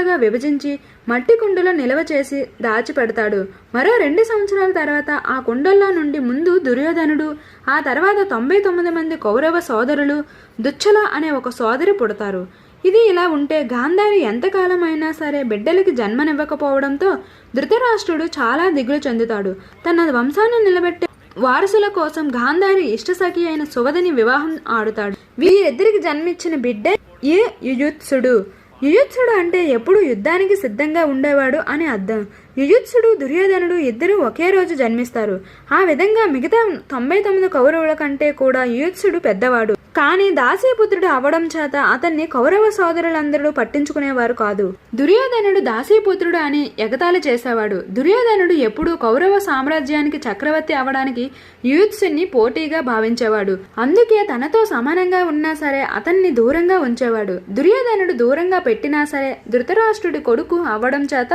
గా విభజించి మట్టి కుండలో నిల్వ చేసి దాచిపెడతాడు. మరో రెండు సంవత్సరాల తర్వాత ఆ కుండల్లో నుండి ముందు దుర్యోధనుడు ఆ తర్వాత తొంభై తొమ్మిది మంది కౌరవ సోదరులు దుచ్చల అనే ఒక సోదరి పుడతారు. ఇది ఇలా ఉంటే గాంధారి ఎంతకాలం అయినా సరే బిడ్డలకి జన్మనివ్వకపోవడంతో ధృతరాష్ట్రుడు చాలా దిగులు చెందుతాడు. తన వంశాన్ని నిలబెట్టే వారసుల కోసం గాంధారి ఇష్టసఖి అయిన సువదని వివాహం ఆడుతాడు. వీరిద్దరికి జన్మించిన బిడ్డే ఏ యుయుత్సుడు. యుయుత్సుడు అంటే ఎప్పుడు యుద్ధానికి సిద్ధంగా ఉండేవాడు అని అర్థం. యుయుత్సుడు దుర్యోధనుడు ఇద్దరు ఒకే రోజు జన్మిస్తారు. ఆ విధంగా మిగతా తొంభై తొమ్మిది కౌరవుల కంటే కూడా యుయుత్సుడు పెద్దవాడు. కానీ దాసీపుత్రుడు అవడం చేత అతన్ని కౌరవ సోదరులందరూ పట్టించుకునేవారు కాదు. దుర్యోధనుడు దాసీపుత్రుడు అని ఎగతాళి చేసేవాడు. దుర్యోధనుడు ఎప్పుడూ కౌరవ సామ్రాజ్యానికి చక్రవర్తి అవడానికి యూత్సుని పోటీగా భావించేవాడు. అందుకే తనతో సమానంగా ఉన్నా సరే అతన్ని దూరంగా ఉంచేవాడు. దుర్యోధనుడు దూరంగా పెట్టినా సరే ధృతరాష్ట్రుడి కొడుకు అవడం చేత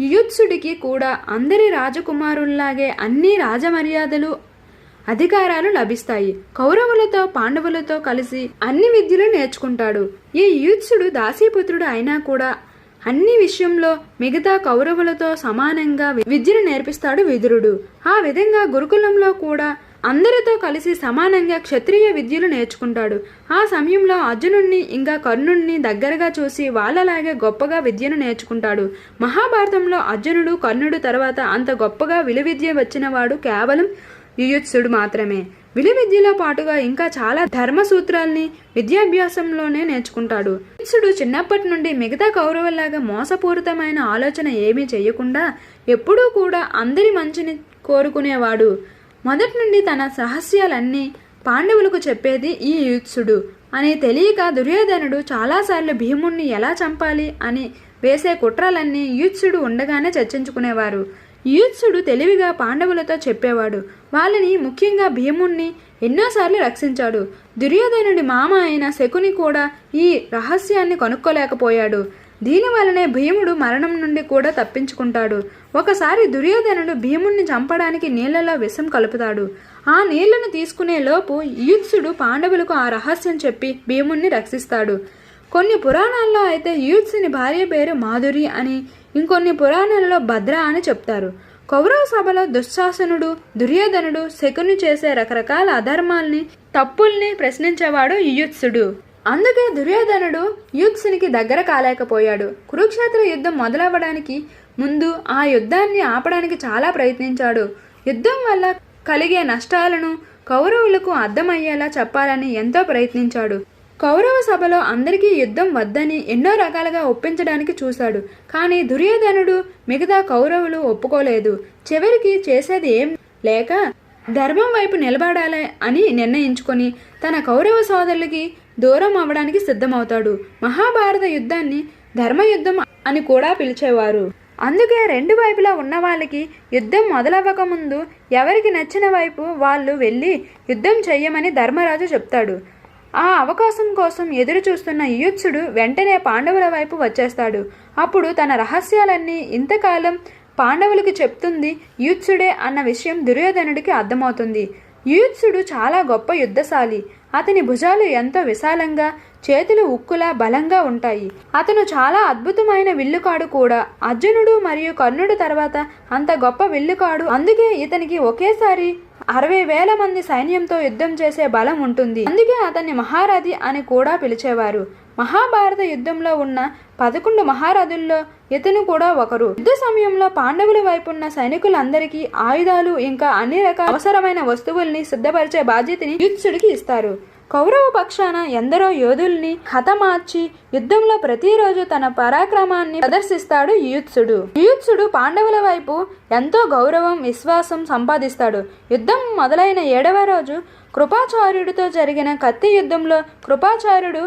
యుయుత్సుడికి కూడా అందరి రాజకుమారుల్లాగే అన్ని రాజమర్యాదలు అధికారాలు లభిస్తాయి. కౌరవులతో పాండవులతో కలిసి అన్ని విద్యలు నేర్చుకుంటాడు. ఈ యూత్సుడు దాసీపుత్రుడు అయినా కూడా అన్ని విషయంలో మిగతా కౌరవులతో సమానంగా విద్యను నేర్పిస్తాడు విదురుడు. ఆ విధంగా గురుకులంలో కూడా అందరితో కలిసి సమానంగా క్షత్రియ విద్యలు నేర్చుకుంటాడు. ఆ సమయంలో అర్జునుణ్ణి ఇంకా కర్ణుణ్ణి దగ్గరగా చూసి వాళ్ళలాగే గొప్పగా విద్యను నేర్చుకుంటాడు. మహాభారతంలో అర్జునుడు కర్ణుడు తర్వాత అంత గొప్పగా విలువిద్య వచ్చినవాడు కేవలం యుయుత్సుడు మాత్రమే. విలు విద్యలో పాటుగా ఇంకా చాలా ధర్మ సూత్రాల్ని విద్యాభ్యాసంలోనే నేర్చుకుంటాడు. యుయుత్సుడు చిన్నప్పటి నుండి మిగతా కౌరవుల్లాగా మోసపూరితమైన ఆలోచన ఏమీ చేయకుండా ఎప్పుడూ కూడా అందరి మంచిని కోరుకునేవాడు. మొదటి నుండి తన రహస్యాలన్నీ పాండవులకు చెప్పేది ఈ యుత్సుడు అని తెలియక దుర్యోధనుడు చాలాసార్లు భీముణ్ణి ఎలా చంపాలి అని వేసే కుట్రలన్నీ యూత్సుడు ఉండగానే చర్చించుకునేవారు. యూత్సుడు తెలివిగా పాండవులతో చెప్పేవాడు. వాళ్ళని ముఖ్యంగా భీముణ్ణి ఎన్నోసార్లు రక్షించాడు. దుర్యోధనుడి మామ అయిన శకుని కూడా ఈ రహస్యాన్ని కనుక్కోలేకపోయాడు. దీనివల్లనే భీముడు మరణం నుండి కూడా తప్పించుకుంటాడు. ఒకసారి దుర్యోధనుడు భీముణ్ణి చంపడానికి నీళ్ళలో విషం కలుపుతాడు. ఆ నీళ్ళను తీసుకునే లోపు యూత్సుడు పాండవులకు ఆ రహస్యం చెప్పి భీముణ్ణి రక్షిస్తాడు. కొన్ని పురాణాల్లో అయితే యూత్సుని భార్య పేరు మాధురి అని ఇంకొన్ని పురాణాలలో భద్ర అని చెప్తారు. కౌరవ సభలో దుశ్శాసనుడు దుర్యోధనుడు శకుని చేసే రకరకాల అధర్మాల్ని తప్పుల్ని ప్రశ్నించేవాడు యుయుత్సుడు. అందుకే దుర్యోధనుడు యూత్సునికి దగ్గర కాలేకపోయాడు. కురుక్షేత్ర యుద్ధం మొదలవ్వడానికి ముందు ఆ యుద్ధాన్ని ఆపడానికి చాలా ప్రయత్నించాడు. యుద్ధం వల్ల కలిగే నష్టాలను కౌరవులకు అర్థమయ్యేలా చెప్పాలని ఎంతో ప్రయత్నించాడు. కౌరవ సభలో అందరికీ యుద్ధం వద్దని ఎన్నో రకాలుగా ఒప్పించడానికి చూశాడు. కానీ దుర్యోధనుడు మిగతా కౌరవులు ఒప్పుకోలేదు. చివరికి చేసేది ఏం లేక ధర్మం వైపు నిలబడాలి అని నిర్ణయించుకొని తన కౌరవ సోదరులకి దూరం అవ్వడానికి సిద్ధమవుతాడు. మహాభారత యుద్ధాన్ని ధర్మయుద్ధం అని కూడా పిలిచేవారు. అందుకే రెండు వైపులా ఉన్న వాళ్ళకి యుద్ధం మొదలవ్వక ముందు ఎవరికి నచ్చిన వైపు వాళ్ళు వెళ్ళి యుద్ధం చెయ్యమని ధర్మరాజు చెప్తాడు. ఆ అవకాశం కోసం ఎదురు చూస్తున్న యుయుత్సుడు వెంటనే పాండవుల వైపు వచ్చేస్తాడు. అప్పుడు తన రహస్యాలన్నీ ఇంతకాలం పాండవులకు చెప్తుంది యుయుత్సుడే అన్న విషయం దుర్యోధనుడికి అర్థమవుతుంది. యుయుత్సుడు చాలా గొప్ప యుద్ధశాలి. అతని భుజాలు ఎంతో విశాలంగా చేతులు ఉక్కులా బలంగా ఉంటాయి. అతను చాలా అద్భుతమైన విల్లుకాడు కూడా. అర్జునుడు మరియు కర్ణుడు తర్వాత అంత గొప్ప విల్లుకాడు. అందుకే ఇతనికి ఒకేసారి అరవై వేల మంది సైన్యంతో యుద్ధం చేసే బలం ఉంటుంది. అందుకే అతన్ని మహారథి అని కూడా పిలిచేవారు. మహాభారత యుద్ధంలో ఉన్న పదకొండు మహారథుల్లో ఇతను కూడా ఒకరు. యుద్ధ సమయంలో పాండవుల వైపున్న సైనికులందరికీ ఆయుధాలు ఇంకా అన్ని రకాల అవసరమైన వస్తువుల్ని సిద్ధపరిచే బాధ్యతని యుత్సుడికి ఇస్తారు. కౌరవ పక్షాన ఎందరో యోధుల్ని హతమార్చి యుద్ధంలో ప్రతిరోజు తన పరాక్రమాన్ని ప్రదర్శిస్తాడు యుయుత్సుడు. యుయుత్సుడు పాండవుల వైపు ఎంతో గౌరవం విశ్వాసం సంపాదిస్తాడు. యుద్ధం మొదలైన ఏడవ రోజు కృపాచార్యుడితో జరిగిన కత్తి యుద్ధంలో కృపాచార్యుడు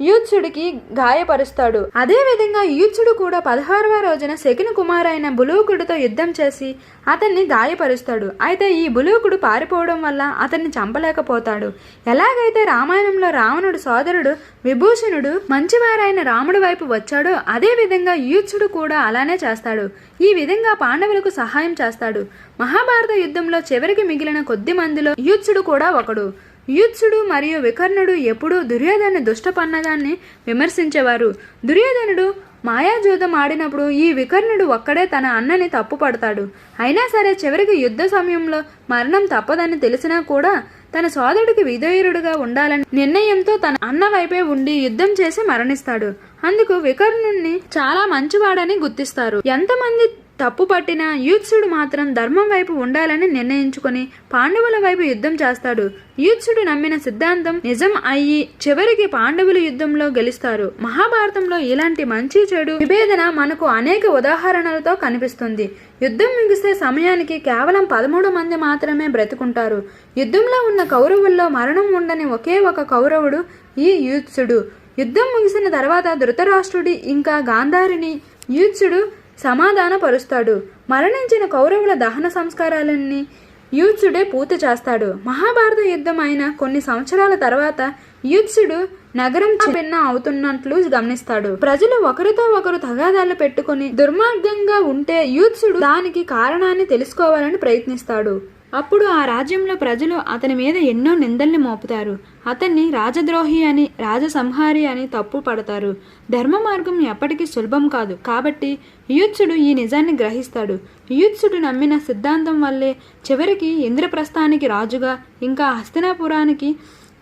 యూత్సుడికి గాయపరుస్తాడు. అదే విధంగా యూత్సుడు కూడా పదహారవ రోజున శకుని కుమారైన బులూకుడితో యుద్ధం చేసి అతన్ని గాయపరుస్తాడు. అయితే ఈ బులూకుడు పారిపోవడం వల్ల అతన్ని చంపలేకపోతాడు. ఎలాగైతే రామాయణంలో రావణుడు సోదరుడు విభూషణుడు మంచివారైన రాముడి వైపు వచ్చాడో అదే విధంగా యూత్సుడు కూడా అలానే చేస్తాడు. ఈ విధంగా పాండవులకు సహాయం చేస్తాడు. మహాభారత యుద్ధంలో చివరికి మిగిలిన కొద్ది మందిలో యూత్సుడు కూడా ఒకడు. యుత్సుడు మరియు వికర్ణుడు ఎప్పుడూ దుర్యోధన దుష్టపన్నదాన్ని విమర్శించేవారు. దుర్యోధనుడు మాయాజూదం ఆడినప్పుడు ఈ వికర్ణుడు ఒక్కడే తన అన్నని తప్పు పడతాడు అయినా సరే చివరికి యుద్ధ సమయంలో మరణం తప్పదని తెలిసినా కూడా తన సోదరుడికి విధేయుడుగా ఉండాలని నిర్ణయంతో తన అన్న వైపే ఉండి యుద్ధం చేసి మరణిస్తాడు. అందుకు వికర్ణుణ్ణి చాలా మంచివాడని గుర్తిస్తారు. ఎంతమంది తప్పు పట్టిన యూత్సుడు మాత్రం ధర్మం వైపు ఉండాలని నిర్ణయించుకొని పాండవుల వైపు యుద్ధం చేస్తాడు. యూత్సుడు నమ్మిన సిద్ధాంతం నిజం అయ్యి చివరికి పాండవుల యుద్ధంలో గెలుస్తారు. మహాభారతంలో ఇలాంటి మంచి చెడు విభేదన మనకు అనేక ఉదాహరణలతో కనిపిస్తుంది. యుద్ధం ముగిసే సమయానికి కేవలం పదమూడు మంది మాత్రమే బ్రతుకుంటారు. యుద్ధంలో ఉన్న కౌరవుల్లో మరణం ఉండని ఒకే ఒక కౌరవుడు ఈ యూత్సుడు. యుద్ధం ముగిసిన తర్వాత ధృతరాష్ట్రుడి ఇంకా గాంధారిని యూత్సుడు సమాధానపరుస్తాడు. మరణించిన కౌరవుల దహన సంస్కారాలన్నీ యూత్సుడే పూర్తి చేస్తాడు. మహాభారత యుద్ధం అయిన కొన్ని సంవత్సరాల తర్వాత యూత్సుడు నగరం భిన్న అవుతున్నట్లు గమనిస్తాడు. ప్రజలు ఒకరితో ఒకరు తగాదాలు పెట్టుకొని దుర్మార్గంగా ఉంటే యూత్సుడు దానికి కారణాన్ని తెలుసుకోవాలని ప్రయత్నిస్తాడు. అప్పుడు ఆ రాజ్యంలో ప్రజలు అతని మీద ఎన్నో నిందల్ని మోపుతారు. అతన్ని రాజద్రోహి అని రాజసంహారి అని తప్పు పడతారు. ధర్మ మార్గం ఎప్పటికీ సులభం కాదు. కాబట్టి యుత్సుడు ఈ నిజాన్ని గ్రహిస్తాడు. యుత్సుడు నమ్మిన సిద్ధాంతం వల్లే చివరికి ఇంద్రప్రస్థానికి రాజుగా ఇంకా హస్తినాపురానికి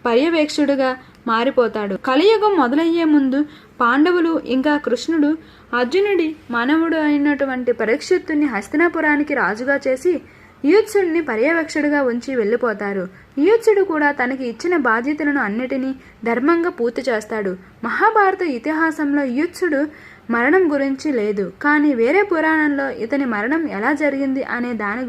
పర్యవేక్షుడుగా మారిపోతాడు. కలియుగం మొదలయ్యే ముందు పాండవులు ఇంకా కృష్ణుడు అర్జునుడి మానవుడు అయినటువంటి పరీక్షిత్తుని హస్తినాపురానికి రాజుగా చేసి యూత్సుడిని పర్యవేక్షకుడిగా ఉంచి వెళ్ళిపోతారు. యూత్సుడు కూడా తనకి ఇచ్చిన బాధ్యతలను అన్నిటినీ ధర్మంగా పూర్తి చేస్తాడు. మహాభారత ఇతిహాసంలో యూత్సుడు మరణం గురించి లేదు. కానీ వేరే పురాణంలో ఇతని మరణం ఎలా జరిగింది అనే దాని గురించి